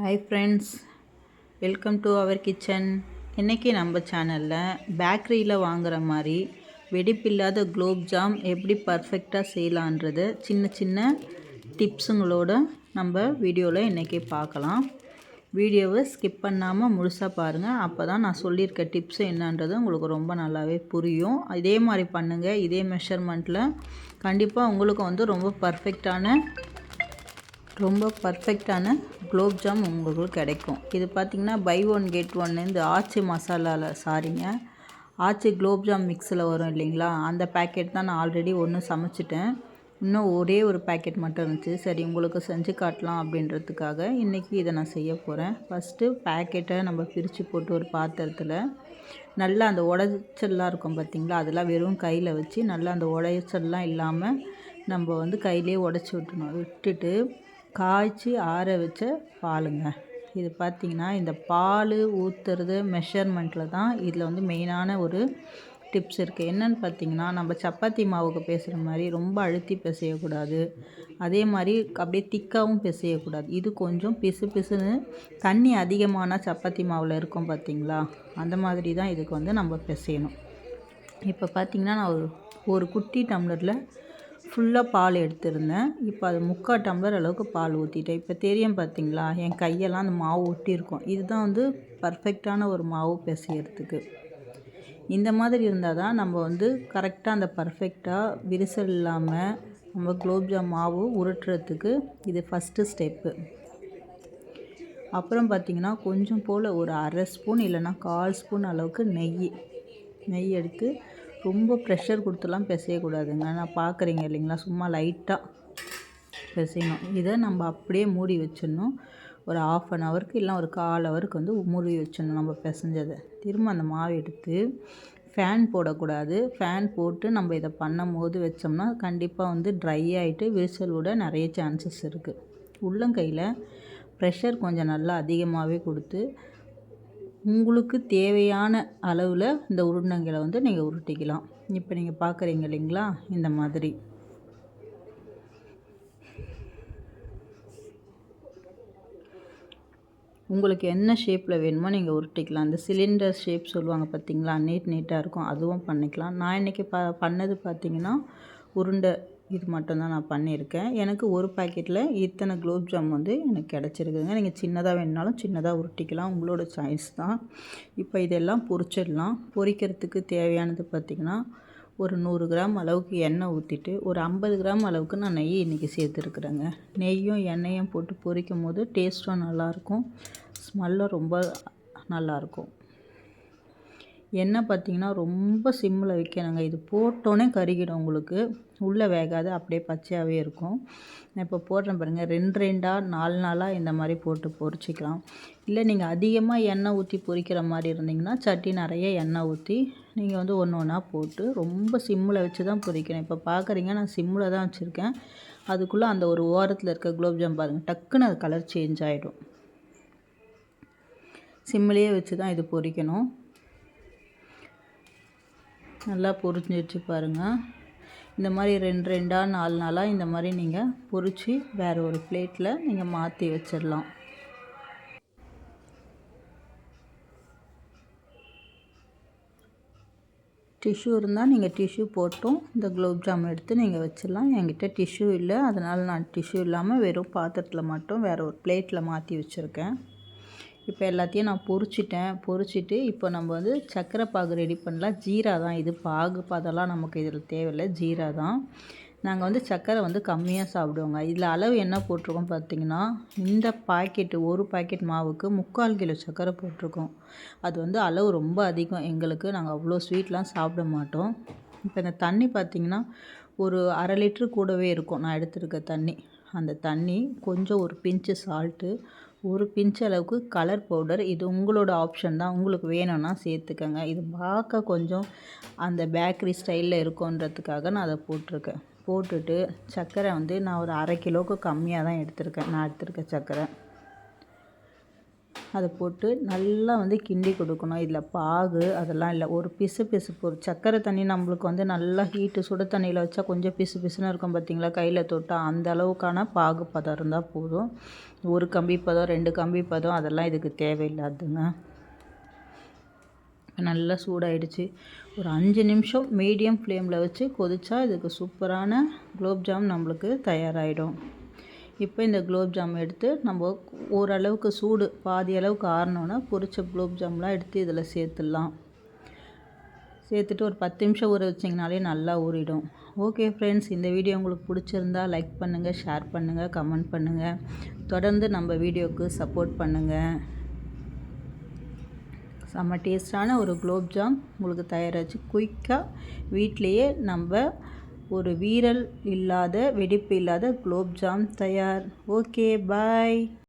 Hi friends welcome to our kitchen இன்றைக்கி நம்ம சேனலில் பேக்கரியில் வாங்குற மாதிரி வெடிப்பில்லாத குலோப் ஜாம் எப்படி பர்ஃபெக்டாக செய்யலான்றது சின்ன சின்ன டிப்ஸுங்களோட நம்ம வீடியோவில் இன்றைக்கி பார்க்கலாம். வீடியோவை ஸ்கிப் பண்ணாமல் முழுசாக பாருங்கள் அப்போ தான் நான் சொல்லியிருக்க டிப்ஸ் என்னன்றது உங்களுக்கு ரொம்ப நல்லாவே புரியும். இதே மாதிரி பண்ணுங்கள் இதே மெஷர்மெண்ட்டில் கண்டிப்பாக உங்களுக்கு வந்து ரொம்ப பர்ஃபெக்டான ரொம்ப பர்ஃபெக்டான குலோப்ஜாம் உங்களுக்கு கிடைக்கும். இது பார்த்திங்கன்னா பை ஒன் கெட் ஒன்னு இந்த ஆச்சி மசாலாவில் சாரிங்க. ஆச்சி குலோப்ஜாம் மிக்ஸில் வரும் இல்லைங்களா? அந்த பேக்கெட் தான் நான் ஆல்ரெடி ஒன்று சமைச்சிட்டேன். இன்னும் ஒரே ஒரு பேக்கெட் மட்டும் இருந்துச்சு. சரி உங்களுக்கு செஞ்சு காட்டலாம் அப்படின்றதுக்காக இன்றைக்கி இதை நான் செய்ய போகிறேன் ஃபஸ்ட்டு பேக்கெட்டை நம்ம பிரித்து போட்டு ஒரு பாத்திரத்தில் நல்லா அந்த உடச்சல்லாம் இருக்கும் பார்த்திங்களா அதெல்லாம் வெறும் கையில் வச்சு நல்லா அந்த உடைச்சல்லாம் இல்லாமல் நம்ம வந்து கையிலே உடச்சி விட்டுணும். விட்டுட்டு காய்ச்சி ஆற வச்ச பாலுங்க. இது பார்த்திங்கன்னா இந்த பால் ஊற்றுறது மெஷர்மெண்ட்டில் தான் இதில் வந்து மெயினான ஒரு டிப்ஸ் இருக்குது என்னென்னு பார்த்தீங்கன்னா நம்ம சப்பாத்தி மாவுக்கு பேசுகிற மாதிரி ரொம்ப அழுத்தி பிசையக்கூடாது. அதே மாதிரி அப்படியே திக்காகவும் பிசையக்கூடாது. இது கொஞ்சம் பிசு பிசுன்னு தண்ணி அதிகமான சப்பாத்தி மாவில் இருக்கும் பார்த்திங்களா அந்த மாதிரி தான் இதுக்கு வந்து நம்ம பிசையணும். இப்போ பார்த்திங்கன்னா நான் ஒரு ஒரு குட்டி டம்ளரில் ஃபுல்லாக பால் எடுத்திருந்தேன். இப்போ அது முக்கால் டம்ளர் அளவுக்கு பால் ஊற்றிட்டேன் இப்போ தெரியும் பார்த்தீங்களா என் கையெல்லாம் அந்த மாவு ஒட்டியிருக்கும். இதுதான் வந்து பர்ஃபெக்டான ஒரு மாவு பிசையறதுக்கு. இந்த மாதிரி இருந்தால் தான் நம்ம வந்து கரெக்டாக அந்த பர்ஃபெக்டாக விரிசல் இல்லாமல் நம்ம குலோப்ஜாம் மாவு உருட்டுறதுக்கு இது ஃபஸ்ட்டு ஸ்டெப்பு அப்புறம் பார்த்திங்கன்னா கொஞ்சம் போல் ஒரு அரை ஸ்பூன் இல்லைன்னா கால் ஸ்பூன் அளவுக்கு நெய். நெய் எடுத்து ரொம்ப ப்ரெஷர் கொடுத்துலாம் பிசையக்கூடாதுங்க நான் பார்க்குறீங்க இல்லைங்களா? சும்மா லைட்டாக பிசையணும் இதை நம்ம அப்படியே மூடி வச்சிடணும். ஒரு ஆஃப் அன் ஹவருக்கு இல்லை ஒரு கால் ஹவருக்கு வந்து மூடி வச்சிடணும் நம்ம பிசைஞ்சதை. திரும்ப அந்த மாவு எடுத்து ஃபேன் போடக்கூடாது. ஃபேன் போட்டு நம்ம இதை பண்ணும் போது வச்சோம்னா கண்டிப்பாக வந்து ட்ரை ஆகிட்டு விரிசல் விட நிறைய சான்சஸ் இருக்குது உள்ளங்கையில் ப்ரெஷர் கொஞ்சம் நல்லா அதிகமாகவே கொடுத்து உங்களுக்கு தேவையான அளவில் இந்த உருண்டங்களை வந்து நீங்கள் உருட்டிக்கலாம். இப்போ நீங்கள் பார்க்குறீங்க இல்லைங்களா? இந்த மாதிரி. உங்களுக்கு என்ன ஷேப்பில் வேணுமோ நீங்கள் உருட்டிக்கலாம். இந்த சிலிண்டர் ஷேப் சொல்லுவாங்க பார்த்தீங்களா நீட் நீட்டாக இருக்கும். அதுவும் பண்ணிக்கலாம். நான் இன்றைக்கி ப பண்ணது பார்த்திங்கன்னா உருண்டை இது மட்டும்தான் நான் பண்ணியிருக்கேன். எனக்கு ஒரு பாக்கெட்டில் இத்தனை குலோப் ஜாம் வந்து எனக்கு கிடச்சிருக்குதுங்க. நீங்கள் சின்னதாக வேணுனாலும் சின்னதாக உருட்டிக்கலாம். உங்களோட சாய்ஸ் தான். இப்போ இதெல்லாம் பொரிச்சிடலாம். பொரிக்கிறதுக்கு தேவையானது பார்த்திங்கன்னா ஒரு நூறு கிராம் அளவுக்கு எண்ணெய் ஊற்றிட்டு ஒரு ஐம்பது கிராம் அளவுக்கு நான் நெய் இன்றைக்கி சேர்த்துருக்குறேங்க. நெய்யும் எண்ணெயும் போட்டு பொரிக்கும் போது டேஸ்ட்டும் நல்லாயிருக்கும் ஸ்மெல்லும் ரொம்ப நல்லாயிருக்கும் எண்ணெய் பார்த்திங்கன்னா ரொம்ப சிம்மில் வைக்கணுங்க. இது போட்டோன்னே கருகிடும் உங்களுக்கு. உள்ளே வேகாது அப்படியே பச்சையாகவே இருக்கும். நான் இப்போ போடுறேன் பாருங்கள் ரெண்டு ரெண்டாக நாலு நாளாக இந்த மாதிரி போட்டு பொரிச்சிக்கலாம். இல்லை நீங்கள் அதிகமாக எண்ணெய் ஊற்றி பொரிக்கிற மாதிரி இருந்தீங்கன்னா சட்டி நிறைய எண்ணெய் ஊற்றி நீங்கள் வந்து ஒன்று ஒன்றா போட்டு ரொம்ப சிம்மில் வச்சு தான் பொரிக்கணும். இப்போ பார்க்குறீங்க நான் சிம்மில் தான் வச்சுருக்கேன். அதுக்குள்ளே அந்த ஒரு ஓரத்தில் இருக்க குலோப்ஜாம் பாருங்கள் டக்குன்னு அது கலர் சேஞ்ச் ஆகிடும் சிம்மிலேயே வச்சு தான் இது பொரிக்கணும். நல்லா பொரிஞ்சு வச்சு பாருங்கள் இந்த மாதிரி ரெண்டு ரெண்டாக நாலு நாளாக இந்த மாதிரி நீங்கள் பொரித்து வேறு ஒரு பிளேட்டில் நீங்கள் மாற்றி வச்சிடலாம் டிஷ்யூ இருந்தால் நீங்கள் டிஷ்யூ போட்டும் இந்த குலோப் ஜாம் எடுத்து நீங்கள் வச்சிடலாம் என்கிட்ட டிஷ்யூ இல்லை அதனால் நான் டிஷ்யூ இல்லாமல் வெறும் பாத்திரத்தில் மட்டும் வேறு ஒரு பிளேட்டில் மாற்றி வச்சுருக்கேன். இப்போ எல்லாத்தையும் நான் பொறிச்சிட்டேன். பொறிச்சிட்டு இப்போ நம்ம வந்து சர்க்கரை பாகு ரெடி பண்ணலாம். ஜீரா தான் இது. பாகு பதெல்லாம் நமக்கு இதில் தேவையில்லை. ஜீரா தான். நாங்கள் வந்து சர்க்கரை வந்து கம்மியாக சாப்பிடுவோங்க. இதில் அளவு என்ன போட்டிருக்கோம் பார்த்தீங்கன்னா இந்த பாக்கெட்டு ஒரு பாக்கெட் மாவுக்கு முக்கால் கிலோ சர்க்கரை போட்டிருக்கோம். அது வந்து அளவு ரொம்ப அதிகம். எங்களுக்கு நாங்கள் அவ்வளோ ஸ்வீட்லாம் சாப்பிட மாட்டோம். இப்போ இந்த தண்ணி பார்த்திங்கன்னா ஒரு அரை லிட்ரு கூடவே இருக்கும். நான் எடுத்துருக்க தண்ணி. அந்த தண்ணி கொஞ்சம் ஒரு பிஞ்சு சால்ட்டு ஒரு பிஞ்ச் அளவுக்கு கலர் பவுடர் இது உங்களோட ஆப்ஷன் தான். உங்களுக்கு வேணும்னா சேர்த்துக்கங்க. இது பார்க்க கொஞ்சம் அந்த பேக்கரி ஸ்டைலில் இருக்குன்றதுக்காக நான் அதை போட்டிருக்கேன். போட்டுட்டு சர்க்கரை வந்து நான் ஒரு அரை கிலோவுக்கு கம்மியாக தான் எடுத்திருக்கேன். நான் எடுத்திருக்க சர்க்கரை. அதை போட்டு நல்லா வந்து கிண்டி கொடுக்கணும். இதில் பாகு அதெல்லாம் இல்லை. ஒரு பிசு பிசு ஒரு சர்க்கரை தண்ணி நம்மளுக்கு வந்து நல்லா ஹீட்டு சுடு தண்ணியில் வச்சா கொஞ்சம் பிசு பிசுன்னு இருக்கும் பார்த்திங்களா? கையில் தொட்டால் அந்த அளவுக்கான பாகு பதம் இருந்தால் போதும். ஒரு கம்பி பதம் ரெண்டு கம்பி பதம் அதெல்லாம் இதுக்கு தேவையில்லாதுங்க நல்லா சூடாயிடுச்சு. ஒரு அஞ்சு நிமிஷம் மீடியம் ஃப்ளேமில் வச்சு கொதிச்சா இதுக்கு சூப்பரான குலோப்ஜாம் நம்மளுக்கு தயாராகிடும் இப்போ இந்த குலோப்ஜாம் எடுத்து நம்ம ஓரளவுக்கு சூடு பாதி அளவுக்கு ஆறினோன்னா பொரிச்ச குலோப்ஜாம்லாம் எடுத்து இதில் சேர்த்துடலாம். சேர்த்துட்டு ஒரு பத்து நிமிஷம் ஊற வச்சிங்கனாலே நல்லா ஊறிடும். ஓகே ஃப்ரெண்ட்ஸ் இந்த வீடியோ உங்களுக்கு பிடிச்சிருந்தா லைக் பண்ணுங்கள் ஷேர் பண்ணுங்கள் கமெண்ட் பண்ணுங்கள் தொடர்ந்து நம்ம வீடியோவுக்கு சப்போர்ட் பண்ணுங்கள் செம்ம டேஸ்டான ஒரு குலோப்ஜாம் உங்களுக்கு தயாராச்சு. குயிக்காக வீட்லேயே நம்ம ஒரு வீரல் இல்லாத வெடிப்பு இல்லாத குலோப்ஜாம் தயார். Okay bye.